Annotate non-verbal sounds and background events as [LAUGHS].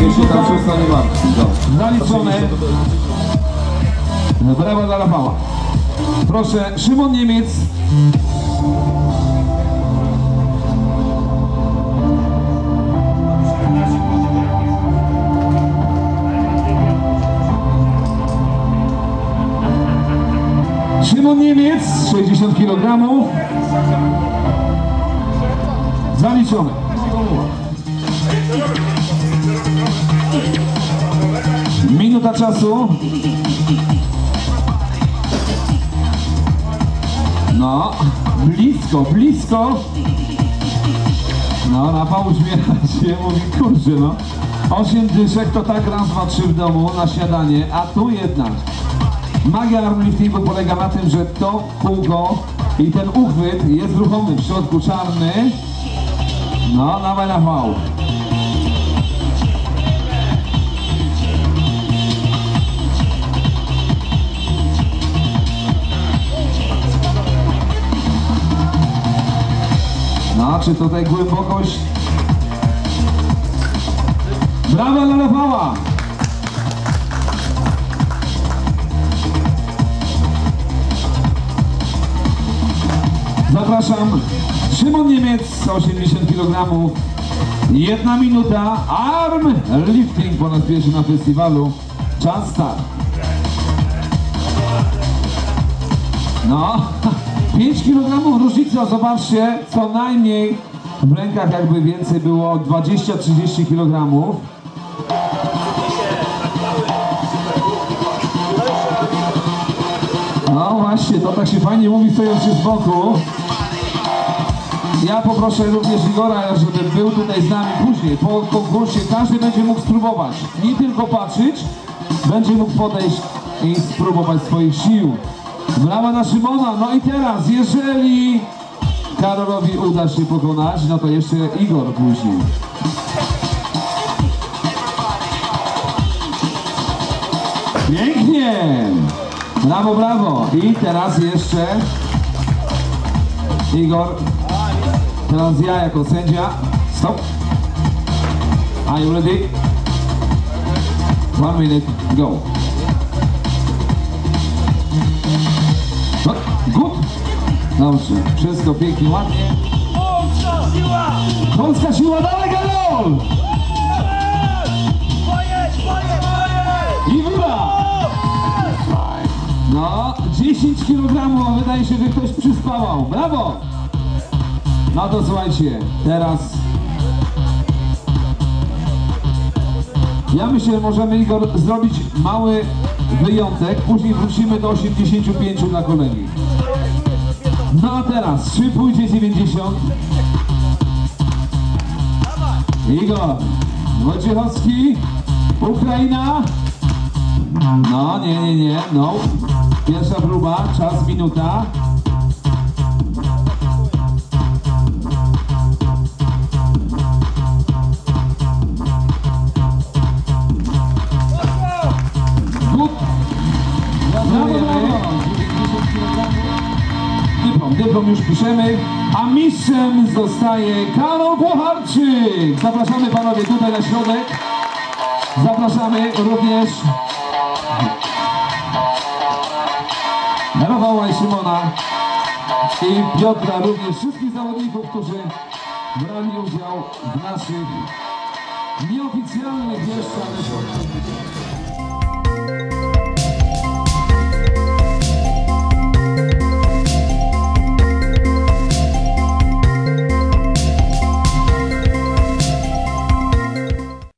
Jeśli tam szósta nie. Dobra. Zaliczone. Brawo dla Rafała. Proszę, Szymon Niemiec. Szymon Niemiec, 60 kg. Zaliczone. Czasu. No, blisko, blisko. No, Rafał uśmiecha [LAUGHS] się, mówi, kurczę no. Osiem dyszek to tak raz, dwa, trzy w domu na śniadanie, a tu jednak. Magia armliftingu polega na tym, że to kółko i ten uchwyt jest ruchomy, w środku czarny. No, dawaj Rafał. No, czy tutaj głębokość? Brawa dla Rafała! Zapraszam Szymon Niemiec, 80 kg. Jedna minuta, arm lifting po raz pierwszy na festiwalu. Czas start. No, [LAUGHS] 5 kg różnica, zobaczcie, co najmniej w rękach jakby więcej było 20-30 kg. No właśnie, to tak się fajnie mówi stojąc się z boku. Ja poproszę również Igora, żeby był tutaj z nami później. Po konkursie każdy będzie mógł spróbować. Nie tylko patrzeć, będzie mógł podejść i spróbować swoich sił. Brawa na Szymona. No i teraz, jeżeli Karolowi uda się pokonać, no to jeszcze Igor później. Pięknie! Brawo, brawo! I teraz jeszcze Igor. Teraz ja jako sędzia. Stop. Are you ready? One minute, go. Dobrze, wszystko pięknie, ładnie. Polska siła! Polska siła, dalej twoje! I góra! No, 10 kg, a wydaje się, że ktoś przyspawał. Brawo! No to słuchajcie, teraz... Ja myślę, że możemy Igor zrobić mały wyjątek, później wrócimy do 85 na kolegi. No a teraz, czy pójdzie 90? Igor Wojciechowski, Ukraina. No, nie, nie, nie, no. Pierwsza próba, czas minuta. Gut. Gratulujemy. Dyplom, dyplom już piszemy. A mistrzem zostaje Karol Pucharczyk. Zapraszamy panowie tutaj na środek. Zapraszamy również Rafała i Szymona i Piotra, również wszystkich zawodników, którzy brali udział w naszych nieoficjalnych jeszcze,